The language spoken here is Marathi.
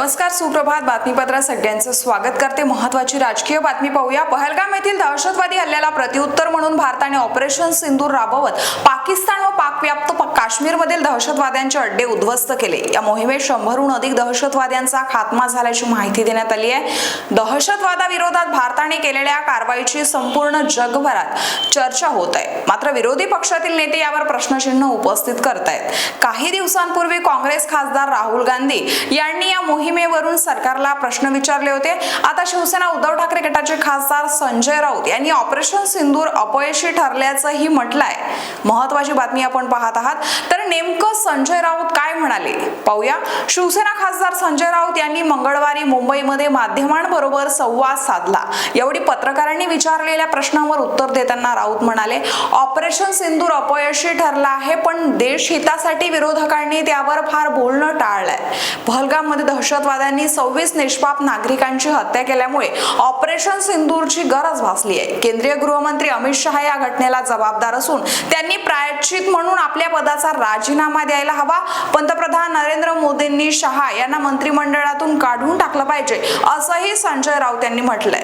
नमस्कार सुप्रभात बातमीपत्रात सगळ्यांचं स्वागत करते. महत्वाची राजकीय बातमी पाहूया. पहलगाम येथील दहशतवादी हल्ल्याला प्रत्युत्तर म्हणून भारताने ऑपरेशन सिंदूर राबवत पाकिस्तान व पाकव्याप्त काश्मीरमधील दहशतवाद्यांचे अड्डे उद्ध्वस्त केले. या मोहिमेत शंभरहून अधिक दहशतवाद्यांचा खात्मा झाल्याची माहिती देण्यात आली आहे. दहशतवादाविरोधात भारताने केलेल्या कारवाईची संपूर्ण जगभरात चर्चा होत आहे. मात्र विरोधी पक्षातील नेते यावर प्रश्नचिन्ह उपस्थित करतायत. काही दिवसांपूर्वी काँग्रेस खासदार राहुल गांधी यांनी या मोहिमेवरून सरकारला प्रश्न विचारले होते. आता शिवसेना उद्धव ठाकरे गटाचे खासदार संजय राऊत यांनी ऑपरेशन सिंदूर अपयशी ठरल्याचंही म्हटलंय. महत्वाची बातमी आपण पाहत आहात. तर नेमकं संजय राऊत काय म्हणाले? पाहूया. शिवसेना खासदार संजय राऊत यांनी मंगळवारी मुंबईमध्ये माध्यमांबरोबर संवाद साधला. एवढी पत्रकारांनी विचारलेल्या प्रश्नांवर उत्तर देताना राऊत म्हणाले ऑपरेशन सिंदूर अपयशी ठरला आहे पण देश हितासाठी विरोधकांनी त्यावर फार बोलणं टाळलंय. पहलगाममध्ये दहशतवाद्यांनी सव्वीस निष्पाप नागरिकांची हत्या केल्यामुळे ऑपरेशन सिंदूरची गरज भासली आहे केंद्रीय गृहमंत्री अमित शहा या घटनेला जबाबदार असून त्यांनी प्रायश्चित म्हणून आपल्या पदाचा राजीनामा द्यायला हवा. पंतप्रधान नरेंद्र मोदींनी शहा यांना मंत्रिमंडळातून काढून टाकलं पाहिजे असंही संजय राऊत यांनी म्हटलंय.